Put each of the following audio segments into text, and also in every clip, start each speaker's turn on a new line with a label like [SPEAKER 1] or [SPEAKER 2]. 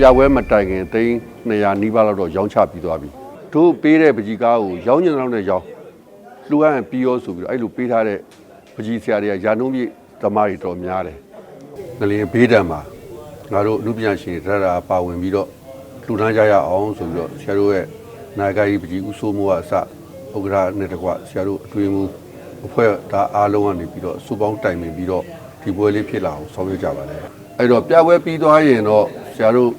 [SPEAKER 1] ပြပွဲမတိုင်ခင်သိန်း200နီးပါးလောက်တော့ရောင်းချပြီးသွားပြီတို့ပေးတဲ့ပကြီးကားကိုရောင်းညံလောက်နဲ့ရောင်းလှူအပ်ပြီးရောဆိုပြီးတော့အဲ့လိုပေးထားတဲ့ပကြီးဆရာတွေကယာနုံးပြည့်သမားတွေတော်များတယ်ငလျင်ဘေးတံမှာငါတို့လူပြန်ရှင်တွေတရတာပါဝင်ပြီးတော့လှူဒန်းကြရအောင်ဆိုပြီးတော့ဆရာတို့ရဲ့နာဂရီပကြီးဦးစိုးမိုးကအစဥက္ကဋ္ဌနဲ့တကွဆရာတို့အတွင်းမူအဖွဲ့ဒါအားလုံးကနေပြီးတော့စူပေါင်းတိုင်ပင်ပြီးတော့ဒီပွဲလေးဖြစ်လာအောင်ဆောင်ရွက်ကြပါလေအဲ့တော့ပြပွဲပြီးသွားရင်တော့ဆရာတို့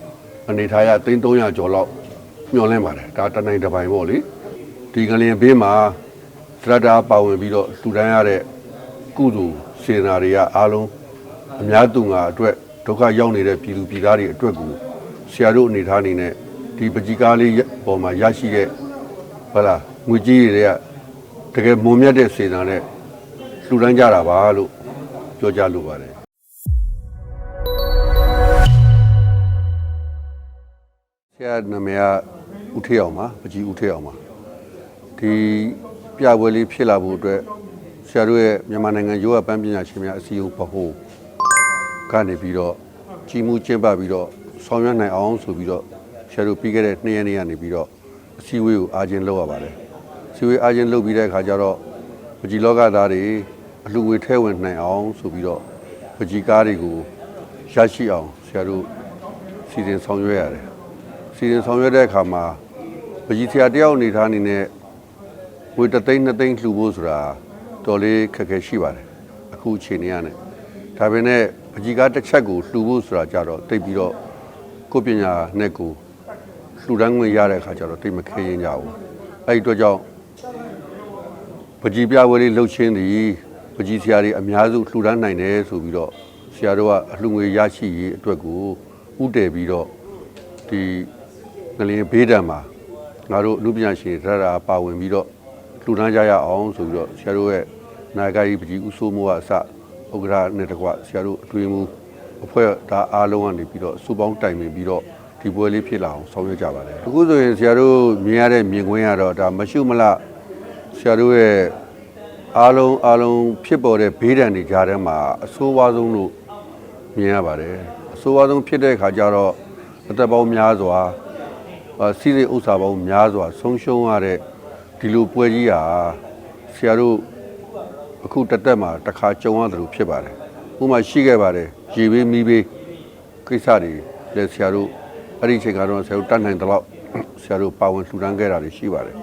[SPEAKER 1] အနေထားရသိန်း300ကျော်လောက်မျှော်လင့်ပါတယ်ဒါတနိုင်တစ်ပိုင်ပေါ့လေဒီကလျင်ဘေးမှာတရတာပါဝင်ပြီးတော့လှူဒန်းရတဲ့ကုသိုလ်စေနာတွေကအားလုံးအများသူငါအတွက်ဒုက္ခရောက်နေတဲ့ပြည်သူပြည်သားတွေအတွက်ကိုဆရာတို့အနေထားအနေနဲ့ဒီပကြီးကားလေးပေါ်မှာရရှိတဲ့ဟုတ်လားငွေကြီးတွေကတကယ်မုံမြတ်တဲ့စေနာနဲ့လှူဒန်းကြတာပါလို့ပြောကြလိုပါတယ် ဆရာနာမည်ကဦးထေအောင်ပါပကြီးဦးထေအောင်ပါဒီပြပွဲလေးဖြစ်လာဖို့အတွက်ဆရာတို့ရဲ့မြန်မာနိုင်ငံရိုးအပန်းပညာရှင်များအစည်းအဝေးဗဟိုကနေပြီးတော့ကြီးမှုကျင်းပပြီးတော့ဆောင်ရွက်နိုင်အောင်ဆိုပြီးတော့ဆရာတို့ပြီးခဲ့တဲ့နှစ်ရက်နေ့ကနေပြီးတော့အစည်းအဝေးကိုအားချင်းလုပ်ရပါတယ်အစည်းအဝေးအားချင်းလုပ်ပြီးတဲ့အခါကျတော့ပကြီးလောကသားတွေအလှူငွေထဲဝင်နိုင်အောင်ဆိုပြီးတော့ပကြီးကားတွေကိုရရှိအောင်ဆရာတို့စီစဉ်ဆောင်ရွက်ရတယ် စီရင်ဆောင်ရွက်တဲ့အခါမှာပကြီးဆရာတယောက်အနေထားအနေနဲ့ဝေတသိန်းနှစ်သိန်းလှူဖို့ဆိုတာတော်လေးခက်ခဲရှိပါတယ်အခုအချိန်นี้ရတယ်ဒါပေမဲ့ပကြီးကားတစ်ချက်ကိုလှူဖို့ဆိုတာကြတော့တိတ်ပြီးတော့ကိုယ်ပညာနဲ့ကိုလှူဒန်းငွေရတဲ့အခါကျတော့တိတ်မခဲရင်ကြဘူးအဲ့ဒီအတွက်ကြောင့်ပကြီးပြဝဲလေးလှုပ်ချင်းသည်ပကြီးဆရာတွေအများစုလှူဒန်းနိုင်တယ်ဆိုပြီးတော့ဆရာတို့ကအလှူငွေရရှိရေးအတွက်ကိုဥတည်ပြီးတော့ဒီ ငလျင်ဘေးတံမှာငါတို့လူပညာရှင်တွေတရတာပါဝင်ပြီးတော့လှူဒန်းကြရအောင်ဆိုပြီးတော့ဆရာတို့ရဲ့နာဂရီပကြီးဦးစိုးမိုးကအစဥက္ကဋ္ဌနဲ့တကွဆရာတို့အတွင်းမူအဖွဲ့ဒါအားလုံးကနေပြီးတော့စူပေါင်းတိုင်ပင်ပြီးတော့ဒီပွဲလေးဖြစ်လာအောင်ဆောင်ရွက်ကြပါတယ်အခုဆိုရင်ဆရာတို့မြင်ရတဲ့မြင်ကွင်းကတော့ဒါမရှုမလဆရာတို့ရဲ့အားလုံးအားလုံးဖြစ်ပေါ်တဲ့ဘေးဒဏ်တွေကြားထဲမှာအဆိုးဝါးဆုံးလို့မြင်ရပါတယ်အဆိုးဝါးဆုံးဖြစ်တဲ့အခါကျတော့အသက်ပေါင်းများစွာအာ စီးစိမ်ဥစ္စာပေါင်းများစွာဆုံးရှုံးရတဲ့ဒီလိုပွဲကြီးဟာဆရာတို့အခုတက်တက်မှာတစ်ခါကြုံရတယ်လို့ဖြစ်ပါတယ်ဥပမာရှိခဲ့ပါတယ်ရေဘေးမီးဘေးကိစ္စတွေလည်းဆရာတို့အဲ့ဒီအချိန်ကတော့ဆရာတို့တတ်နိုင်တဲ့လောက်ဆရာတို့ပါဝင်လှူဒန်းခဲ့တာတွေရှိပါတယ်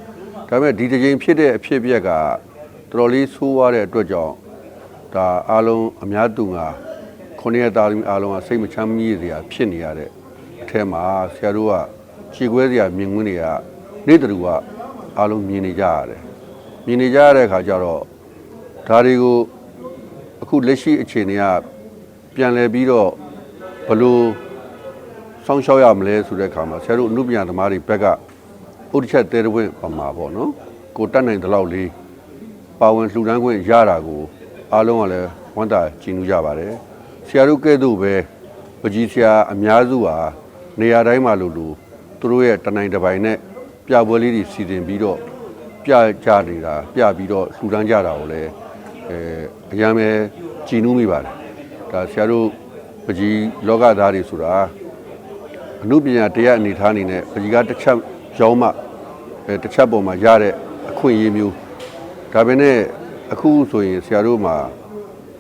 [SPEAKER 1] ဒါပေမဲ့ဒီတစ်ချိန်ဖြစ်တဲ့အဖြစ်အပျက်ကတော်တော်လေးဆိုးရတဲ့အတွက်ကြောင့်ဒါအားလုံးအများသူငါခုနှစ်ရက်သားသမီးအားလုံးကစိတ်မချမ်းမြေ့စရာဖြစ်နေရတဲ့အထက်မှာဆရာတို့က ခြေခွဲစရာမြင်ကွင်းတွေကနေ့တူကအားလုံးမြင်နေကြရတယ်မြင်နေကြရတဲ့အခါကျတော့ဒါတွေကိုအခုလက်ရှိအခြေအနေကပြန်လည်ပြီးတော့ဘလို့စောင့်ရှောက်ရမလဲဆိုတဲ့အခါမှာဆရာတို့အမှုပညာသမားတွေဘက်ကဥဒိချက်တဲတဝင့်ပမာပေါ့နော်ကိုတတ်နိုင်တဲ့လောက်လေးပါဝင်လှူဒန်းခွင့်ရတာကိုအားလုံးကလည်းဝမ်းသာကြည်နူးကြပါတယ်ဆရာတို့ကဲ့သို့ပဲပကြီးဆရာအများစုဟာနေရာတိုင်းမှာလို့လို့ သူတို့ရဲ့တနိုင်တစ်ပိုင်နဲ့ပြပွဲလေးတွေစီစဉ်ပြီးတော့ပြကြနေတာပြပြီးတော့လှူဒန်းကြတာကိုလည်းအဲအများပဲကြည်နူးမိပါတယ်ဒါဆရာတို့ပကြီးလောကသားတွေဆိုတာအမှုပညာတရားအနေထားအနေနဲ့ပကြီးကတစ်ချက်ရောင်းမှအဲတစ်ချက်ပေါ်မှာရတဲ့အခွင့်အရေးမျိုးဒါပေမဲ့အခုဆိုရင်ဆရာတို့မှာ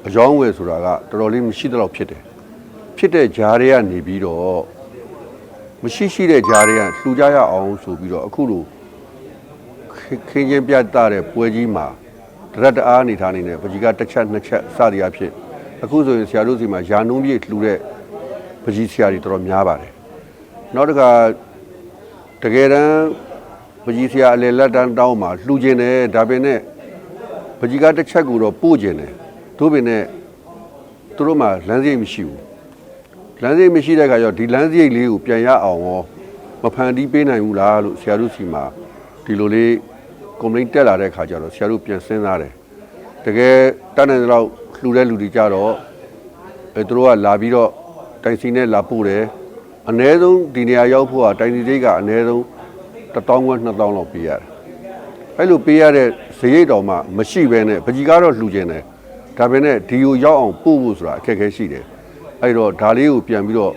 [SPEAKER 1] အယောင်းဝယ်ဆိုတာကတော်တော်လေးမရှိတော့ဖြစ်တယ်ဖြစ်တဲ့ဂျားတွေကနေပြီးတော့ မရှိရှိတဲ့ဂျားတွေကလှူကြရအောင်ဆိုပြီးတော့အခုလိုခင်းချင်းပြတ်တဲ့ပွဲကြီးမှာတရက်တအားအနေထားနေနဲ့ပကြီးကတစ်ချက်နှစ်ချက်စသည်အဖြစ်အခုဆိုရင်ဆရာတို့စီမှာယာနုံးပြည့်လှူတဲ့ပကြီးဆရာတွေတော်တော်များပါတယ်နောက်တစ်ခါတကယ်တမ်းပကြီးဆရာအလေလက်တန်းတောင်းမှာလှူခြင်းတယ်ဒါပေမဲ့ပကြီးကတစ်ချက်ကိုတော့ပို့ခြင်းတယ်တို့ပင်နဲ့သူတို့မှာလမ်းစိတ်မရှိဘူး လမ်းစိတ်မရှိတဲ့ခါကျတော့ဒီလမ်းစိတ်လေးကိုပြန်ရအောင်ရောမဖန်တီးပေးနိုင်ဘူးလားလို့ဆရာတို့စီမှာဒီလိုလေးကွန်ပလိန်းတက်လာတဲ့ခါကျတော့ဆရာတို့ပြန်စဉ်းစားတယ်တကယ်တတ်နိုင်တဲ့လောက်လှူတဲ့လူတွေကြတော့အဲသူတို့ကလာပြီးတော့တိုင်စီနဲ့လာပို့တယ်အ ਨੇ ဆုံးဒီနေရာရောက်ဖို့ကတိုင်စီသေးကအ ਨੇ ဆုံး1000ခွဲ2000လောက်ပေးရတယ်အဲ့လိုပေးရတဲ့ဇရိတ်တော်မှမရှိဘဲနဲ့ပကြီးကားတော့လှူကျင်တယ်ဒါပေမဲ့ဒီကိုရောက်အောင်ပို့ဖို့ဆိုတာအခက်အခဲရှိတယ် အဲ့တော့ဒါလေးကိုပြန်ပြီးတော့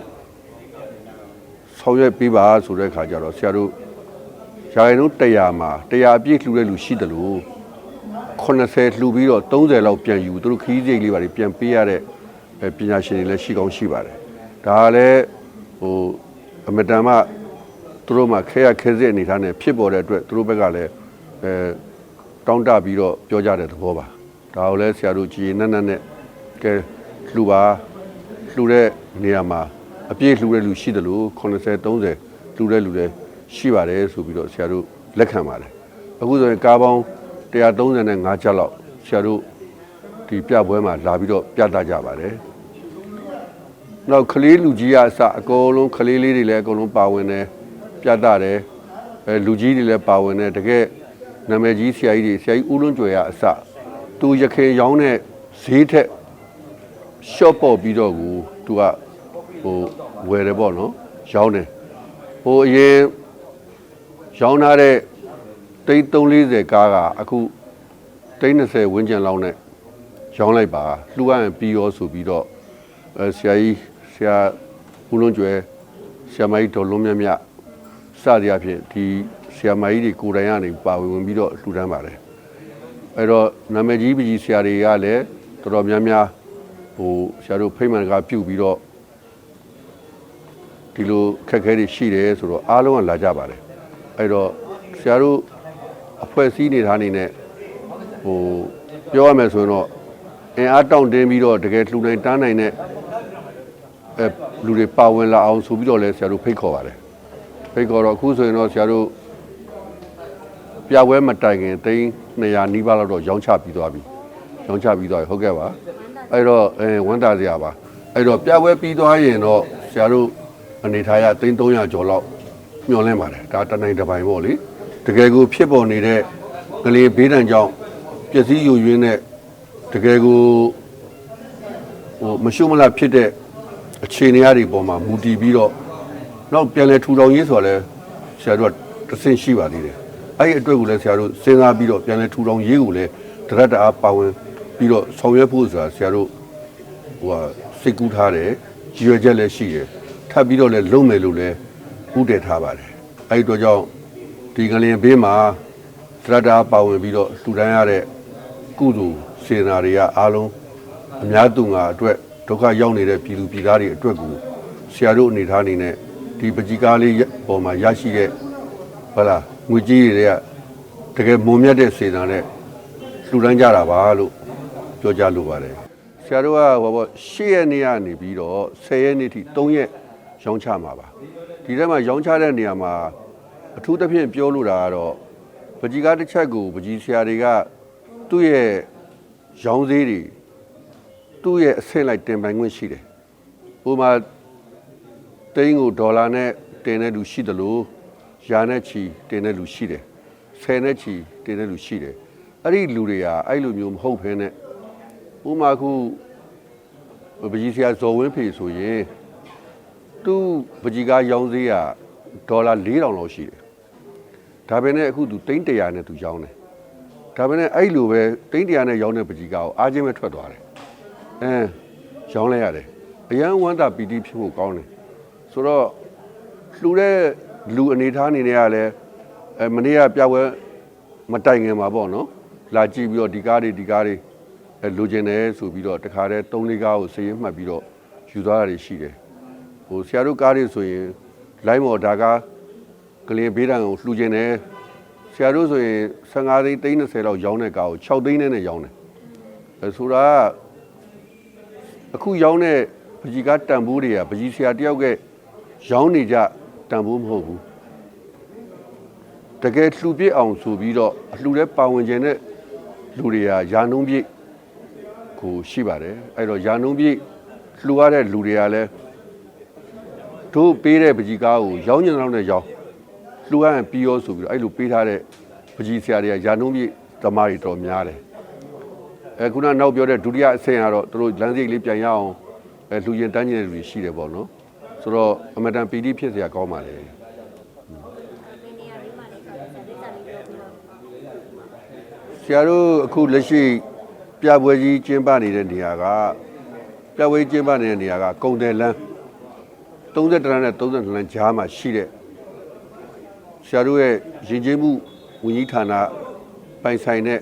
[SPEAKER 1] ဆောင်ရွက်ပေးပါဆိုတဲ့ခါကျတော့ဆရာတို့ရာခိုင်နှုန်း100မှာ100အပြည့်လှူတဲ့လူရှိတယ်လို့80လှူပြီးတော့30လောက်ပြန်ယူသူတို့ခီးစိတ်လေးပါတွေပြန်ပေးရတဲ့အဲပညာရှင်တွေလည်းရှိကောင်းရှိပါတယ်ဒါကလည်းဟိုအမတန်မှသူတို့မှခဲရခဲစစ်အနေထားနဲ့ဖြစ်ပေါ်တဲ့အတွက်သူတို့ဘက်ကလည်းအဲတောင်းတပြီးတော့ပြောကြတဲ့သဘောပါဒါကိုလည်းဆရာတို့ကြည်ရင်နက်နက်နဲ့ကဲလှူပါ လှူတဲ့နေရာမှာအပြည့်လှူတဲ့လူရှိတယ်လို့80 30လှူတဲ့လူလည်းရှိပါတယ်ဆိုပြီးတော့ဆရာတို့လက်ခံပါတယ်အခုဆိုရင်ကားပေါင်း135ချက်လောက်ဆရာတို့ဒီပြပွဲမှာလာပြီးတော့ပြသကြပါတယ်နောက်ကလေးလူကြီးကအစအကုန်လုံးကလေးလေးတွေလည်းအကုန်လုံးပါဝင်တယ်ပြသတယ်အဲလူကြီးတွေလည်းပါဝင်တယ်တကယ်နာမည်ကြီးဆရာကြီးတွေဆရာကြီးဦးလွန်းကြွယ်ကအစသူရခင်ရောင်းတဲ့ဈေးထက် ရှော့ပေါ်ပြီးတော့ကိုသူကဟိုဝယ်တယ်ပေါ့နော်ရောင်းတယ်ဟိုအရင်ရောင်းထားတဲ့တိတ်340ကားကအခုတိတ်20ဝန်းကျင်လောက်နဲ့ရောင်းလိုက်ပါလှူရရင်ပြီးရောဆိုပြီးတော့အဲဆရာကြီးဆရာဦးလုံးကျွဲဆရာမကြီးဒေါ်လုံးမြတ်မြတ်စသည်အဖြစ်ဒီဆရာမကြီးတွေကိုယ်တိုင်ကနေပါဝင်ဝင်ပြီးတော့လှူဒန်းပါတယ်အဲ့တော့နာမည်ကြီးပကြီးဆရာတွေကလည်းတော်တော်များများ ဟိုဆရာတို့ဖိမှန်ကားပြုတ်ပြီးတော့ဒီလိုခက်ခဲတွေရှိတယ်ဆိုတော့အားလုံးကလာကြပါတယ်အဲ့တော့ဆရာတို့အဖွဲ့အစည်းနေသားနေနဲ့ဟိုပြောရမယ်ဆိုရင်တော့အင်အားတောင့်တင်းပြီးတော့တကယ်လှူနိုင်တန်းနိုင်တဲ့အဲလူတွေပါဝင်လာအောင်ဆိုပြီးတော့လဲဆရာတို့ဖိတ်ခေါ်ပါတယ်ဖိတ်ခေါ်တော့အခုဆိုရင်တော့ဆရာတို့ပြပွဲမတိုင်ခင်သိန်း200နီးပါးလောက်တော့ရောင်းချပြီးသွားပြီရောင်းချပြီးသွားပြီဟုတ်ကဲ့ပါ အဲ့တော့အဲဝန်တာစရာပါအဲ့တော့ပြပွဲပြီးသွားရင်တော့ဆရာတို့အနေထားရသိန်း300ကျော်လောက်မျှော်လင့်ပါတယ်ဒါတနိုင်တစ်ပိုင်းပေါ့လေတကယ်ကိုဖြစ်ပေါ်နေတဲ့ကလေးဘေးဒဏ်ကြောင့်ပျက်စီးယိုယွင်းတဲ့တကယ်ကိုဟိုမရှုမလားဖြစ်တဲ့အခြေအနေအတွေပေါ်မှာမူတည်ပြီးတော့နောက်ပြန်လဲထူထောင်ရေးဆိုတာလဲဆရာတို့ကတစ်ဆင့်ရှိပါသေးတယ်အဲ့ဒီအတွက်ကိုလည်းဆရာတို့စဉ်းစားပြီးတော့ပြန်လဲထူထောင်ရေးကိုလည်းတရက်တအားပါဝင် ပြီးတော့ဆောင်ရွက်ဖို့ဆိုတာဆရာတို့ဟိုဟာစိတ်ကူးထားတယ်ရည်ရွယ်ချက်လည်းရှိတယ်ထပ်ပြီးတော့လည်းလုံမယ်လို့လည်းဥတည်ထားပါတယ်အဲဒီတော့ကြောင့်ဒီကလင်ဘေးမှာတရတာပါဝင်ပြီးတော့လှူဒန်းရတဲ့ကုသိုလ်စေနာတွေကအားလုံးအများသူငါအတွက်ဒုက္ခရောက်နေတဲ့ပြည်သူပြည်သားတွေအတွက်ကိုဆရာတို့အနေထားအနေနဲ့ဒီပကြီးကားလေးပေါ်မှာရရှိတဲ့ဟုတ်လားငွေကြီးတွေကတကယ်မုံမြတ်တဲ့စေနာနဲ့လှူဒန်းကြတာပါလို့ ပြောကြလိုပါတယ်ဆရာတို့ကဟောပေါ့၈ရက်နေ့ကနေပြီးတော့10ရက်နေ့ထိ3ရက်ရောင်းချမှာပါဒီထဲမှာရောင်းချတဲ့နေရာမှာအထူးသဖြင့်ပြောလို့တာကတော့ပကြီးကားတစ်ချက်ကိုပကြီးဆရာတွေကသူ့ရဲ့ရောင်းသေးတွေသူ့ရဲ့အဆင့်လိုက်တင်ပိုင်ခွင့်ရှိတယ်ဥပမာတိန်းကိုဒေါ်လာနဲ့တင်တဲ့လူရှိတယ်လို့ရာနဲ့ချီတင်တဲ့လူရှိတယ်ဆယ်နဲ့ချီတင်တဲ့လူရှိတယ်အဲ့ဒီလူတွေကအဲ့လိုမျိုးမဟုတ်ဘဲနဲ့ ဥမာခုပကြီးဆရာဇော်ဝင်းဖေဆိုရင်သူ့ပကြီးကားရောင်းဈေးကဒေါ်လာ4000လောက်ရှိတယ်ဒါပေမဲ့အခုသူတိန်း100နဲ့သူရောင်းတယ်ဒါပေမဲ့အဲ့လိုပဲတိန်း100နဲ့ရောင်းတဲ့ပကြီးကားကိုအားချင်းပဲထွက်သွားတယ်အဲရောင်းလိုက်ရတယ်အရန်ဝမ်းတာပီတိဖြစ်ဖို့ကောင်းတယ်ဆိုတော့လှူတဲ့လူအနေထားအနေနဲ့ကလည်းအဲမနေ့ကပြပွဲမတိုင်ခင်မှာပေါ့နော်လာကြည့်ပြီးတော့ဒီကားတွေဒီကားတွေ အဲလိုချင်တယ်ဆိုပြီးတော့တခါတည်း၃လေးကားကိုစည်ရင်မှတ်ပြီးတော့ယူသွားတာတွေရှိတယ်ဟိုဆရာတို့ကားတွေဆိုရင်လိုင်းမော်ဒါကားကလင်ဘေးတံကိုလှူချင်တယ်ဆရာတို့ဆိုရင်15သိန်းသိန်း30လောက်ရောင်းတဲ့ကားကို6သိန်းနဲ့နဲ့ရောင်းတယ်အဲဆိုတာကအခုရောင်းတဲ့ပကြီးကားတန်ဖိုးတွေကပကြီးဆရာတယောက်ကရောင်းနေကြတန်ဖိုးမဟုတ်ဘူးတကယ်လှူပြစ်အောင်ဆိုပြီးတော့အလှူတဲ့ပါဝင်ခြင်းတဲ့လူတွေကယာနှုံးပြည့် ကိုရှိပါတယ်အဲ့တော့ယာနုံးပြည့်လှူရတဲ့လူတွေကလည်းတို့ပေးတဲ့ပကြီးကားကိုရောင်းညံတော့နဲ့ရောင်းလှူရရင်ပြီးရောဆိုပြီးတော့အဲ့လိုပေးထားတဲ့ပကြီးဆရာတွေကယာနုံးပြည့်သမားတွေတော်များတယ်အဲခုနနောက်ပြောတဲ့ဒုတိယအဆင့်ကတော့တို့လမ်းစိတ်လေးပြန်ရအောင်အဲလှူရင်တန်းကျင်တဲ့လူတွေရှိတယ်ပေါ့နော်ဆိုတော့အမတန်ပီတိဖြစ်စရာကောင်းပါလေ
[SPEAKER 2] ဒီနေရာလေးမှာလေးဆိုတော့ဆက်လေးဆက်လေးပြောပြီးတော့
[SPEAKER 1] ဆရာတို့အခုလက်ရှိ ပြပွဲကြီးကျင်းပနေတဲ့နေရာကပြပွဲကြီးကျင်းပနေတဲ့နေရာကကုံတယ်လန်း30တန်းနဲ့32တန်းကြားမှာရှိတဲ့ဆရာတို့ရဲ့ရင်ကျေးမှုဝန်ကြီးဌာနပိုင်ဆိုင်တဲ့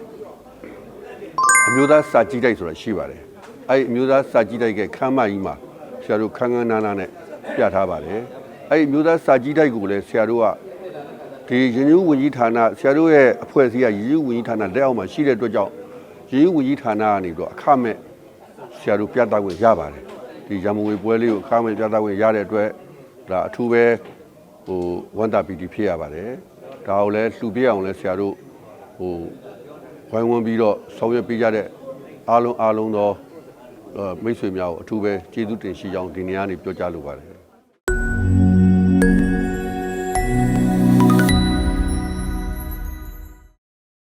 [SPEAKER 1] အမျိုးသားစာကြည့်တိုက်ဆိုတာရှိပါတယ်အဲ့ဒီအမျိုးသားစာကြည့်တိုက်ကခမ်းမကြီးမှာဆရာတို့ခန်းခန်းနားနားနဲ့ပြထားပါတယ်အဲ့ဒီအမျိုးသားစာကြည့်တိုက်ကိုလည်းဆရာတို့ကဒီရင်းနှီးဝန်ကြီးဌာနဆရာတို့ရဲ့အဖွဲ့အစည်းကရင်းနှီးဝန်ကြီးဌာနလက်အောက်မှာရှိတဲ့အတွက်ကြောင့် ရင်းနှီးဝန်ကြီးဌာနကနေပြီးတော့အခမဲ့ဆရာတို့ပြသခွင့်ရပါတယ်ဒီရမဝေပွဲလေးကိုအခမဲ့ပြသခွင့်ရတဲ့အတွက်ဒါအထူးပဲဟိုဝန်တာပီတီဖြစ်ရပါတယ်ဒါကိုလည်းလှူပြအောင်လဲဆရာတို့ဟိုဝိုင်းဝန်းပြီးတော့ဆောင်ရွက်ပေးကြတဲ့အားလုံးအားလုံးသောအဲမိတ်ဆွေများကိုအထူးပဲကျေးဇူးတင်ရှိကြောင်းဒီနေရာကနေပြောကြားလိုပါတယ်